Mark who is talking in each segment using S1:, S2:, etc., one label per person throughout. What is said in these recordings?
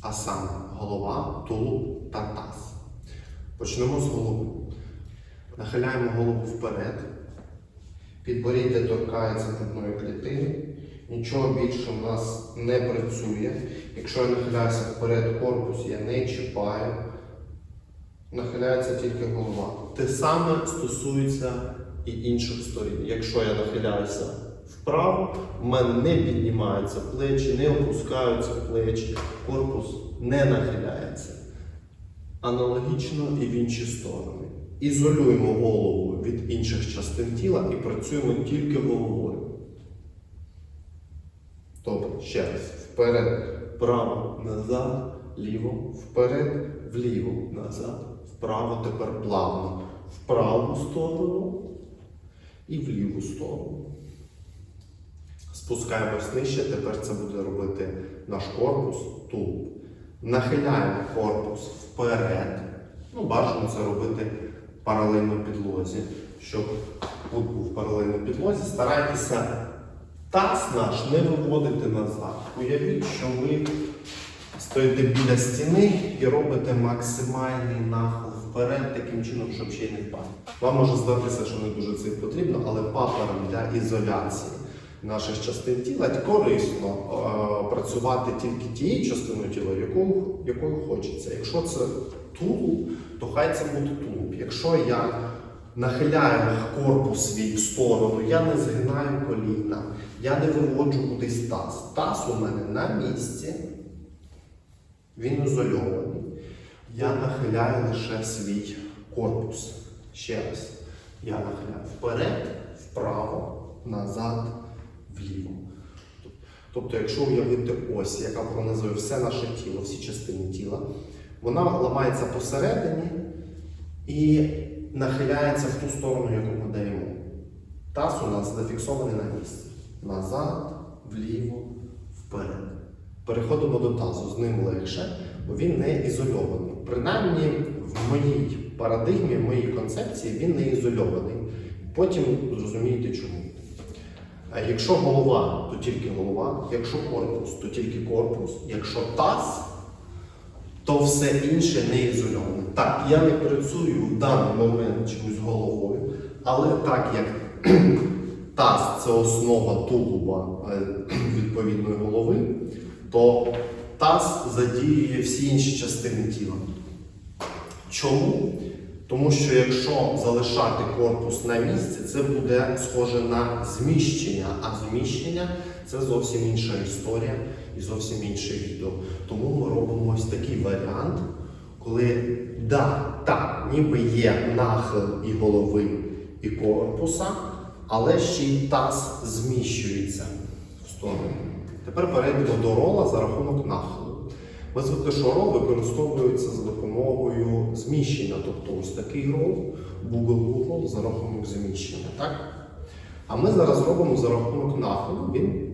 S1: а саме голова, тулуб та таз. Почнемо з голови. Нахиляємо голову вперед. Підборіддя торкається грудної клітини. Нічого більше в нас не працює. Якщо я нахиляюся вперед, корпус я не чіпаю. Нахиляється тільки голова. Те саме стосується і інших сторін. Якщо я нахиляюся вправо, в мене не піднімаються плечі, не опускаються плечі, корпус не нахиляється. Аналогічно і в інші сторони. Ізолюємо голову від інших частин тіла і працюємо тільки головою. Тобто, ще раз, вперед, вправо, назад, ліво, вперед, вліво, назад, вправо, тепер плавно. В праву сторону і в ліву сторону. Спускаємось нижче, тепер це буде робити наш корпус, тулуб. Нахиляємо корпус вперед. Ну, бажано це робити паралельно підлозі. Щоб кут був паралельно підлозі, старайтеся таз наш не виводити назад. Уявіть, що ви стоїте біля стіни і робите максимальний нахил вперед, таким чином, щоб ще й не впасти. Вам може здатися, що не дуже це потрібно, але паперам для ізоляції наших частин тіла корисно е, працювати тільки тією частиною тіла, якою, якою хочеться. Якщо це тулуб, то хай це буде тулуб. Якщо я нахиляю корпус свій в сторону, я не згинаю коліна, я не виводжу кудись таз. Таз у мене на місці, він ізольований. Я нахиляю лише свій корпус. Ще раз. Я нахиляю вперед, вправо, назад, вліво. Тобто, якщо уявити ось, яка пронизує все наше тіло, всі частини тіла, вона ламається посередині і нахиляється в ту сторону, яку ми даємо. Таз у нас зафіксований на місці. Назад, вліво, вперед. Переходимо до тазу, з ним легше, бо він не ізольований. Принаймні, в моїй парадигмі, в моїй концепції він не ізольований. Потім зрозумієте чому. А Якщо голова, то тільки голова, якщо корпус, то тільки корпус, якщо таз, то все інше не ізольоване. Так, я не працюю в даний момент чомусь головою, але так як таз це основа тулуба е, відповідної голови, то таз задіює всі інші частини тіла. Чому? Тому що якщо залишати корпус на місці, це буде схоже на зміщення, а зміщення це зовсім інша історія і зовсім інше відео. Тому ми робимо ось такий варіант, коли да, так, ніби є нахил і голови, і корпуса, але ще й таз зміщується в сторону. Тепер перейдемо до рола за рахунок нахилу. Що рол використовується за допомогою зміщення, тобто ось такий рол, Google рол за рахунок зміщення. Так? А ми зараз робимо за рахунок нахилу. Він,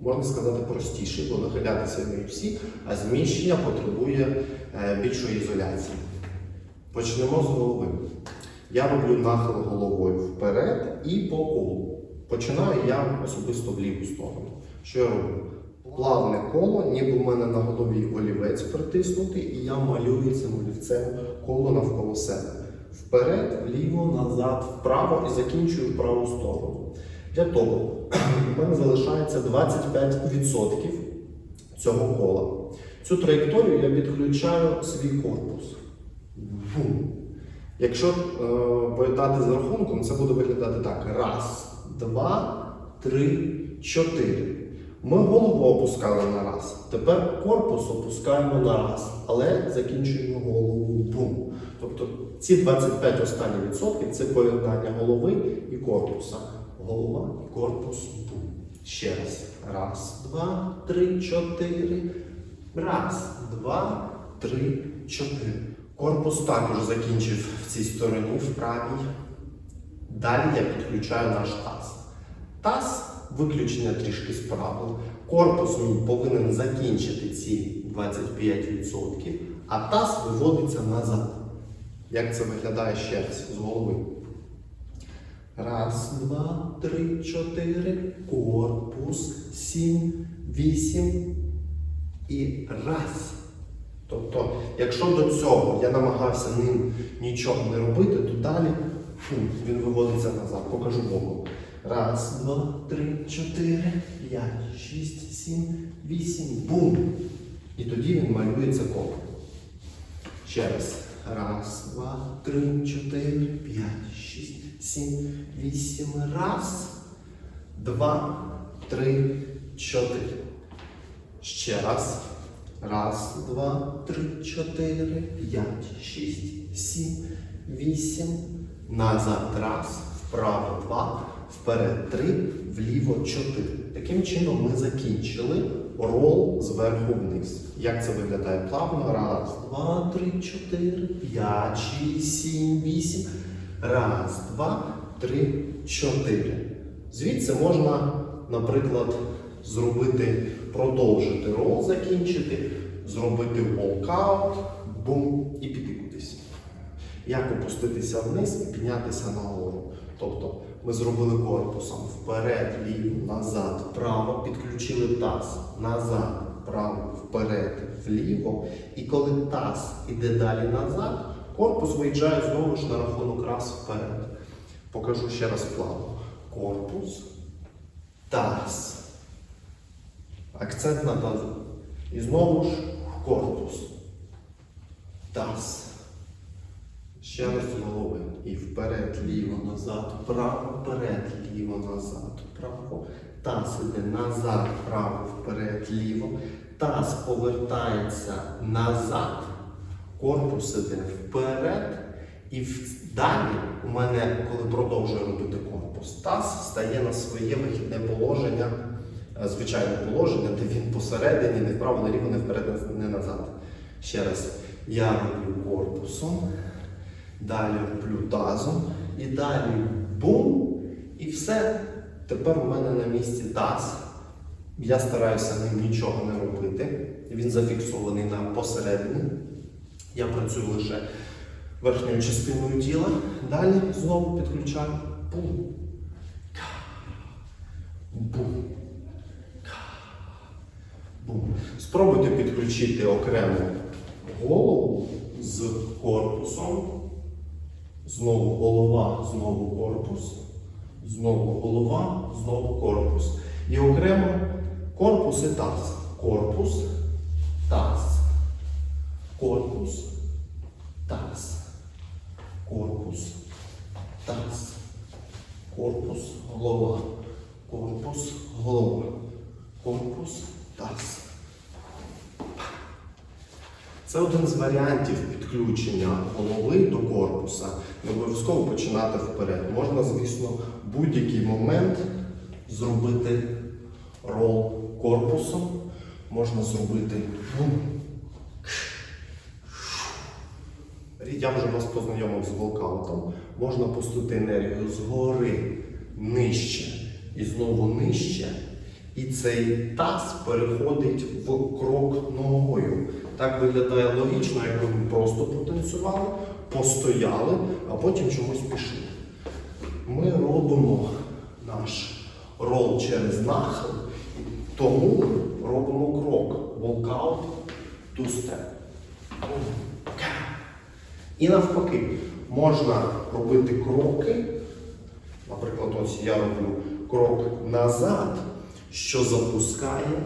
S1: можна сказати, простіший, бо нахилятися вміють всі, а зміщення потребує е, більшої ізоляції. Почнемо з голови. Я роблю нахил головою вперед і по колу. Починаю я особисто в ліву сторону. Що я роблю? Плавне коло, ніби в мене на голові олівець притиснутий, і я малюю цим олівцем коло навколо себе. Вперед, вліво, назад, вправо і закінчую в праву сторону. Для того в мене залишається 25% цього кола. Цю траєкторію я підключаю свій корпус. Бум. Якщо е, поєднати з рахунком, це буде виглядати так: раз, два, три, чотири. Ми голову опускали на раз. Тепер корпус опускаємо на раз, але закінчуємо голову бум. Тобто ці 25 останні відсотків це поєднання голови і корпуса. Голова і корпус бум. Ще раз. Раз, два, три, чотири. Раз, два, три, чотири. Корпус також закінчив в цій стороні, в правій. Далі я підключаю наш таз. Таз виключення трішки з правил. Корпус мій повинен закінчити ці 25%, а таз виводиться назад. Як це виглядає ще раз з голови? Раз, два, три, чотири. Корпус, сім, вісім. І раз, Тобто, якщо до цього я намагався ним нічого не робити, то далі фу, він виводиться назад. Покажу боку. Раз, два, три, чотири, п'ять, шість, сім, вісім. Бум! І тоді він малюється коло. Ще раз. Раз, два, три, чотири, п'ять, шість, сім, вісім. Раз, два, три, чотири. Ще раз. Раз, два, три, чотири, п'ять, шість, сім, вісім. Назад. Раз, вправо два, вперед три, вліво чотири. Таким чином ми закінчили рол зверху вниз. Як це виглядає плавно? Раз, два, три, чотири, п'ять, шість, сім, вісім. Раз, два, три, чотири. Звідси можна, наприклад, зробити, продовжити рол, закінчити, зробити волкаут, бум і піти кудись. Як опуститися вниз і піднятися нагору. Тобто ми зробили корпусом вперед, ліво, назад, вправо, підключили таз, назад, вправо, вперед, вліво. І коли таз іде далі назад, корпус виїжджає знову ж на рахунок раз вперед. Покажу ще раз плавно. Корпус, таз. Акцент на тазу. І знову ж корпус. Таз. Ще раз голови. І вперед, ліво, назад, вправо, вперед, ліво, назад, вправо. Таз іде назад, вправо, вперед, ліво. Таз повертається назад. Корпус іде вперед. І далі у мене, коли продовжую робити корпус, таз стає на своє вихідне положення, е, звичайне положення, де він посередині, не вправо, не ліво, не вперед, не назад. Ще раз, я роблю корпусом. Далі роблю тазом. І далі бум. І все. Тепер у мене на місці таз. Я стараюся ним нічого не робити. Він зафіксований на посередині. Я працюю лише верхньою частиною тіла. Далі знову підключаю. Бум. Бум. Бум. Спробуйте підключити окремо голову з корпусом. Знову голова, знову корпус, знову голова, знову корпус. І окремо корпус і таз. Корпус, таз. Корпус, таз. Корпус, таз. Корпус, голова. Корпус, голова. Корпус, таз. Це один з варіантів підключення голови до корпуса. Не обов'язково починати вперед. Можна, звісно, в будь-який момент зробити рол корпусом. Можна зробити. Я вже вас познайомив з волкаутом. Можна пустити енергію згори нижче і знову нижче. І цей таз переходить в крок ногою. Так виглядає логічно, якби ми просто потанцювали, постояли, а потім чомусь пішли. Ми робимо наш рол через нахил, тому робимо крок. Two step. І навпаки, можна робити кроки. Наприклад, ось я роблю крок назад, що запускає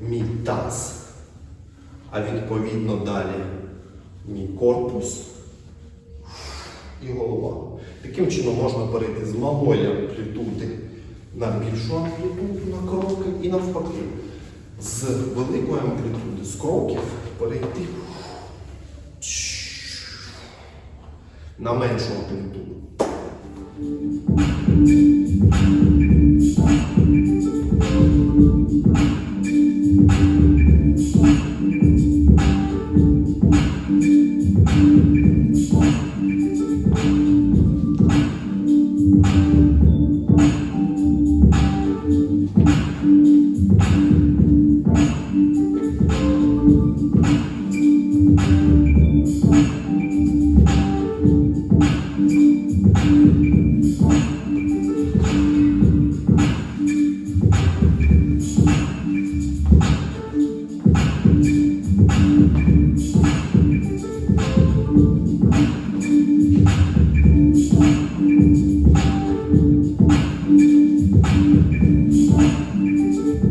S1: мій таз. А відповідно далі мій корпус і голова. Таким чином можна перейти з малої амплітуди на більшу амплітуду на кроки і навпаки. З великої амплітуди, з кроків перейти на меншу амплітуду. Thank you.